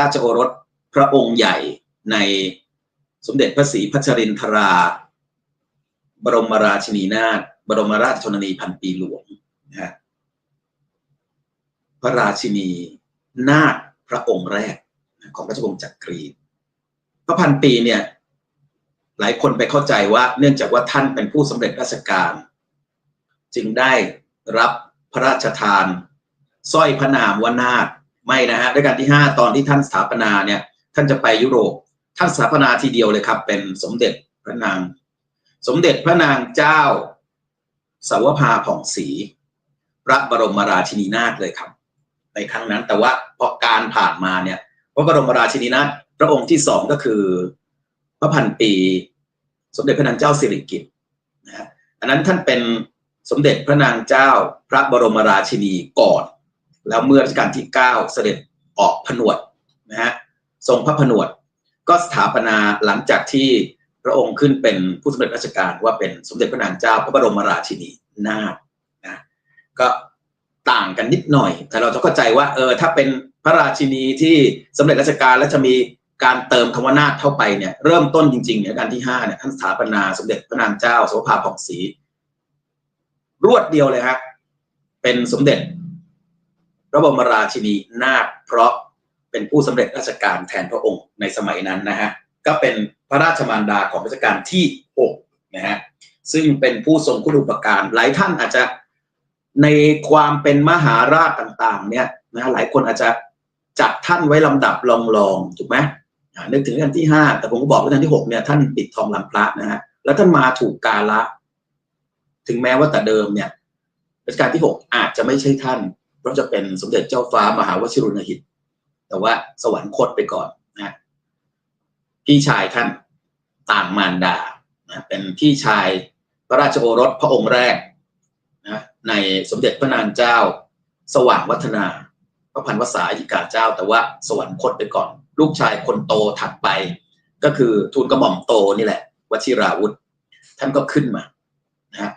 ราชโอรสพระองค์ใหญ่ในสมเด็จพระศรีพัชรินทรา บรมราชินีนาถบรมราชชนนีพันปีหลวงนะฮะพระราชินีนาถพระองค์แรกของราชวงศ์จักรี พระพันปีเนี่ยหลายคนไปเข้าใจว่าเนื่องจากว่าท่านเป็นผู้สำเร็จราชการ จึงได้รับพระราชทานสร้อยพระนามว่านาถ ไม่นะฮะด้วยการที่ห้าตอนที่ท่านสถาปนาเนี่ยท่านจะไปยุโรปท่านสถาปนาทีเดียวเลยครับ เป็นสมเด็จพระนาง สมเด็จพระนางเจ้าสาวภาผ่องศรีพระบรมราชินีนาถเลยครับ ในครั้งนั้นแต่ว่าพอการผ่านมาเนี่ยพระบรมราชินีนาถพระองค์ที่สองก็คือพระพันปี สมเด็จพระนางเจ้าสิริกิติ์นะฮะอันนั้นท่านเป็นสมเด็จพระนางเจ้าพระบรมราชินีก่อน แล้วเมื่อรัชกาลที่เก้าเสด็จออกผนวดนะฮะทรงพระผนวด ก็สถาปนาหลังจากที่พระองค์ขึ้นเป็นผู้สำเร็จราชการว่าเป็นสมเด็จพระนางเจ้าพระบรมราชินีนาถนะก็ต่างกันนิดหน่อย แต่เราจะเข้าใจว่าเออถ้าเป็นพระราชินีที่สำเร็จราชการแล้วจะมีการเติมคำว่านาถเข้าไปเนี่ยเริ่มต้นจริงๆเนี่ยการที่ห้าเนี่ยท่านสถาปนาสมเด็จพระนางเจ้าสวภาผ่องศรีรวดเดียวเลยฮะเป็นสมเด็จ พระบรมราชินีนาถเพราะเป็นผู้สำเร็จราชการแทนพระองค์ในสมัยนั้นนะฮะก็เป็นพระราชมารดาของรัชกาลที่หกนะฮะซึ่งเป็นผู้ทรงคุณูปการหลายท่านอาจจะในความเป็นมหาราชต่างๆ เนี่ยนะหลายคนอาจจะจัดท่านไว้ลำดับรองๆถูกไหมนึกถึงท่านที่ห้าแต่ผมก็บอกว่าท่านที่หกเนี่ยท่านปิดทองหลังพระนะฮะแล้วท่านมาถูกกาละ ถึงแม้ว่าแต่เดิมเนี่ยรัชกาลที่หกอาจจะไม่ใช่ท่าน เพราจะเป็นสมเด็จเจ้าฟ้ามหาวชิรุณหิต แต่ว่าสวรรคตไปก่อนนะพี่ชายท่านต่างมารดานะเป็นพี่ชายพระราชโอรสพระองค์แรกนะในสมเด็จพระนางเจ้า สว่างวัฒนา พระพันวษาอิกาเจ้า แต่ว่าสวรรคตไปก่อน ลูกชายคนโตถัดไป ก็คือทูลกระหม่อมโตนี่แหละวชิราวุธ ท่านก็ขึ้นมานะ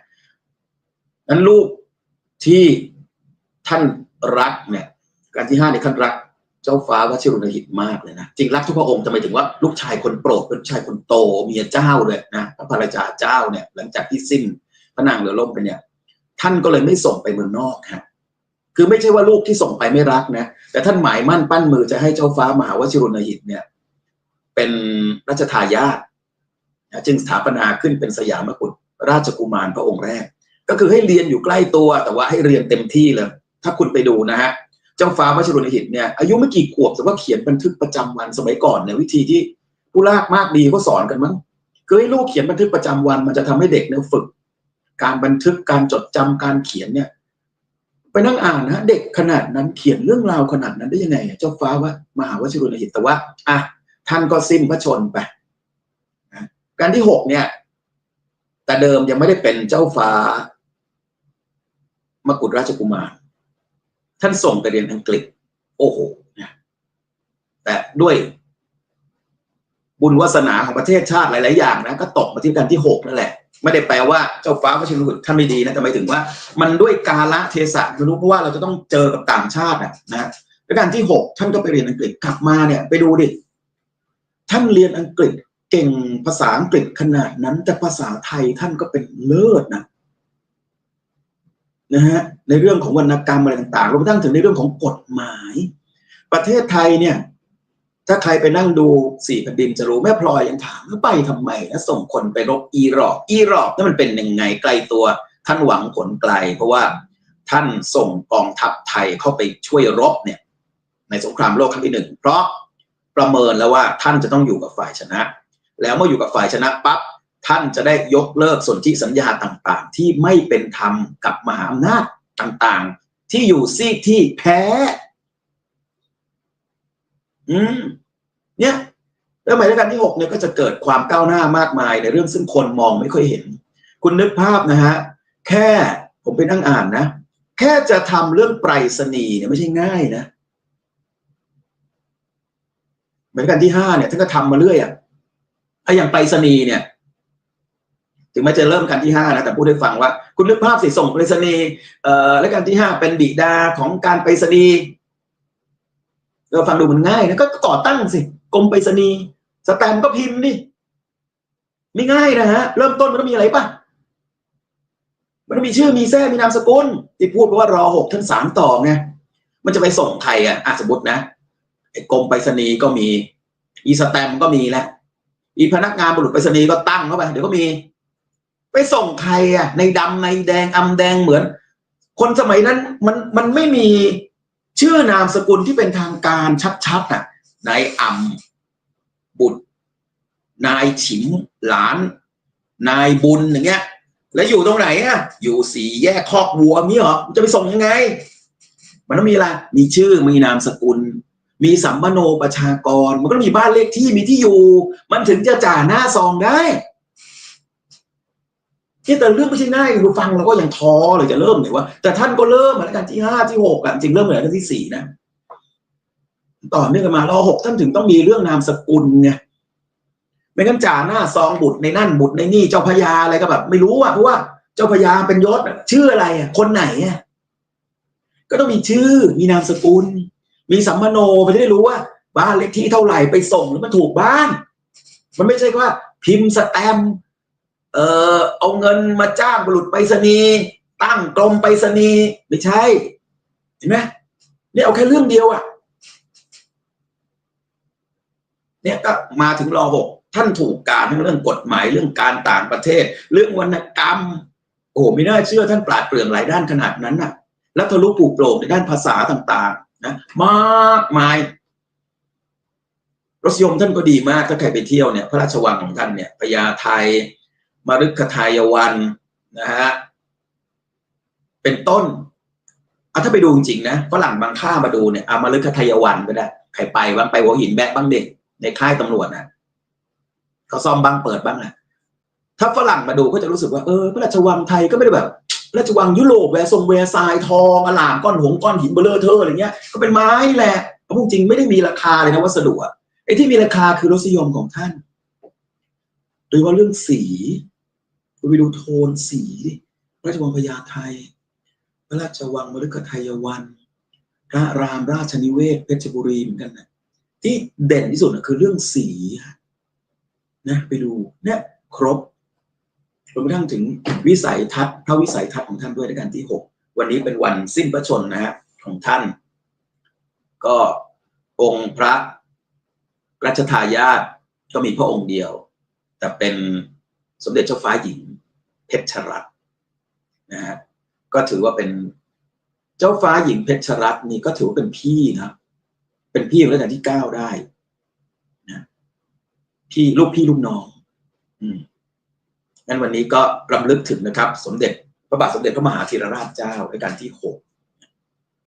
นั้นลูกที่ ท่านรักเนี่ยการที่ห้าเนี่ยท่านรักเจ้าฟ้าวชิรุณหิตมากเลยนะจริงรักทุกพระองค์จะหมายถึงว่าลูกชายคนโปรดเป็นลูกชายคนโตเมียเจ้าเลยนะพระภรรยาเจ้าเนี่ยหลังจากที่สิ้นพระนางเรือล่มไปเนี่ย ท่านก็เลยไม่ส่งไปเมืองนอกฮะคือไม่ใช่ว่าลูกที่ส่งไปไม่รักนะแต่ท่านหมายมั่นปั้นมือจะให้เจ้าฟ้ามหาวชิรุณหิตเนี่ย เป็นรัชทายาทจึงสถาปนาขึ้นเป็นสยามกุฎราชกุมารพระองค์แรก ก็คือให้เรียนอยู่ใกล้ตัวแต่ว่าให้เรียนเต็มที่เลย ถ้าคุณไปดูนะฮะเจ้าฟ้าวชิรุณหิตเนี่ยอายุไม่กี่ขวบแต่ว่าเขียนบันทึกประจำวันสมัยก่อนเนี่ยวิธีที่ผู้ลากมากดีก็สอนกันมั้งคือให้ลูกเขียนบันทึกประจำวัน มันจะทำให้เด็กเนี่ยฝึก การบันทึกการจดจำการเขียนเนี่ย ไปนั่งอ่านนะเด็กขนาดนั้นเขียนเรื่องราวขนาดนั้นได้ยังไงเจ้าฟ้าว่ามหาวชิรุณหิตแต่ว่าอะท่านก็สิ้นพระชนไปการที่หกเนี่ย แต่เดิมยังไม่ได้เป็นเจ้าฟ้ามกุฎราชกุมาร ท่านส่งไปเรียนอังกฤษ โอ้โหแต่ด้วยบุญวาสนาของประเทศชาติหลาย ๆ อย่างนะก็ตกมาที่การที่หกนั่นแหละ ไม่ได้แปลว่าเจ้าฟ้าวชิรุณท่านไม่ดีนะแต่หมายถึงว่า มันด้วยกาละเทศะไม่รู้เพราะว่าเราจะต้องเจอกับต่างชาตินะนะแล้วการที่หกท่านก็ไปเรียนอังกฤษกลับมาเนี่ย ไปดูดิท่านเรียนอังกฤษเก่งภาษาอังกฤษขนาดนั้นแต่ภาษาไทยท่านก็เป็นเลิศนะ นะฮะในเรื่องของวรรณกรรมอะไรต่างๆรวมทั้งถึงในเรื่องของกฎหมาย ประเทศไทยเนี่ยถ้าใครไปนั่งดูสี่แผ่นดินจะรู้แม่พลอยยังถามว่าไปทำไมนะส่งคนไปรบอีรอกอีรอกนั่นมันเป็นยังไงไกลตัวท่านหวังผลไกล เพราะว่าท่านส่งกองทัพไทยเข้าไปช่วยรบเนี่ยในสงครามโลกครั้งที่หนึ่งเพราะประเมินแล้วว่าท่านจะต้องอยู่กับฝ่ายชนะ แล้วเมื่ออยู่กับฝ่ายชนะปั๊บ ท่านจะได้ยกเลิกสนธิสัญญาต่างๆ ที่ไม่เป็นธรรมกับมหาอำนาจต่างๆ ที่อยู่ซีกที่แพ้ อืม เนี่ยแล้วหมายเลขการที่หกเนี่ยก็จะเกิดความก้าวหน้ามากมายในเรื่องซึ่งคนมองไม่ค่อยเห็น คุณนึกภาพนะฮะ แค่ผมไปนั่งอ่านนะ แค่จะทำเรื่องไปรษณีย์เนี่ยไม่ใช่ง่ายนะเหมือนกันที่ห้าเนี่ยท่านก็ทำมาเรื่อยอะไอ้อย่างไปรษณีย์เนี่ย ถึงแม้จะเริ่มกันที่ห้านะแต่พูดให้ฟังว่า คุณนึกภาพสิส่งไปรษณีย์เอ่อและกันที่ห้าเป็นบิดาของการไปรษณีย์เราฟังดูมันง่ายนะก็ก่อตั้งสิกรมไปรษณีย์สแตมป์ก็พิมพ์ดิไม่ง่ายนะฮะเริ่มต้นมันต้องมีอะไรปะมันต้องมีชื่อมีแท้มีนามสกุลที่พูดว่ารอหกท่านสามต่อไงมันจะไปส่งใครอะอะสมมตินะไอ้กรมไปรษณีย์ก็มี อีสแตมป์ก็มีแล้วอีพนักงานบุรุษไปรษณีย์ก็ตั้งเข้าไปเดี๋ยวก็มี ไปส่งใครอะ ในดำในแดงอำแดงเหมือน คนสมัยนั้นมันมันไม่มีชื่อนามสกุลที่เป็นทางการชัดๆอะนายอ่ำบุตร นายฉิมหลาน นายบุญอย่างเงี้ย แล้วอยู่ตรงไหนอะ อยู่สี่แยกคอกวัวมีเหรอจะไปส่งยังไง มันต้องมีอะไรมีชื่อมีนามสกุลมีสัมมโนประชากร มันก็มีบ้านเลขที่มีที่อยู่ มันถึงจะจ่าหน้าซองได้ ที่แต่เรื่องไม่ใช่ง่ายคุณฟังเราก็ยังท้อเลยจะเริ่มไหนว่า แต่ท่านก็เริ่มมาแล้วกันที่ห้าที่หกอะจริงเริ่มมาแล้วกันที่สี่นะต่อเนื่องกันมารอหกท่านถึงต้องมีเรื่องนามสกุลไงไม่งั้นจ่าหน้าซองบุตรในนั่นบุตรในนี่เจ้าพญาอะไรก็แบบ ไม่รู้อะเพราะว่าเจ้าพญาเป็นยศอะชื่ออะไรอะคนไหนอะก็ต้องมีชื่อมีนามสกุล มีสัมมโนไปได้รู้ว่า บ้านเลขที่เท่าไหร่ไปส่งแล้วมันถูกบ้าน มันไม่ใช่ว่าพิมพ์สแตมป์ เออเอาเงินมาจ้างบุรุษไปรษณีย์ตั้งกรมไปรษณีย์ไม่ใช่ เห็นไหมเนี่ยเอาแค่เรื่องเดียวอะเนี่ยก็มาถึงรอหกท่านถูกการทั้งเรื่องกฎหมายเรื่องการต่างประเทศ เรื่องวรรณกรรม โอ้ไม่น่าเชื่อท่านปราดเปรื่องหลายด้านขนาดนั้นน่ะ แล้วทะลุปูกโปร่งในด้านภาษาต่าง ๆ นะมากมายรสยมท่านก็ดีมากถ้าใครไปเที่ยวเนี่ย พระราชวังของท่านเนี่ยพญาไท มฤคทายวันนะฮะเป็นต้นเอาถ้าไปดูจริงๆนะฝรั่งบางค่ามาดูเนี่ยเอามาฤคทายวันก็ได้ใครไปบ้างไปหัวหินแบกบ้างเด็กในค่ายตำรวจนะเขาซ่อมบ้างเปิดบ้างนะถ้าฝรั่งมาดูก็จะรู้สึกว่าเออพระราชวังไทยก็ไม่ได้แบบราชวังยุโรปแวร์ทรงแวร์ทรายทองอลามก้อนหงก้อนหินเบลเลอร์เทอร์อะไรเงี้ยก็เป็นไม้แหละเพราะจริงไม่ได้มีราคาเลยนะวัสดุอะไอ้ที่มีราคาคือรสนิยมของท่าน โดยเฉพาเรื่องสี คุณไปดูโทนสีพระราชวังพญาไทพระราชวังมฤคทายวันพระรามราชนิเวศเพชรบุรีเหมือนกันนะที่เด่นที่สุดนะคือเรื่องสีนะไปดูเนี่ยครบรวมกระทั่งถึงวิสัยทัศน์พระวิสัยทัศน์ของท่านด้วยในการที่หกวันนี้เป็นวันสิ้นพระชนนะฮะของท่าน ก็องค์พระรัชทายาทก็มีพระองค์เดียว แต่เป็นสมเด็จเจ้าฟ้าหญิง เพชรรัตน์นะฮะก็ถือว่าเป็นเจ้าฟ้าหญิงเพชรรัตน์นี่ก็ถือว่าเป็นพี่นะเป็นพี่รัชกาลที่เก้าได้นะพี่ลูกพี่ลูกน้อง อืมงั้นวันนี้ก็รำลึกถึงนะครับ สมเด็จพระบาทสมเด็จพระมหาธีรราชเจ้าในการที่หก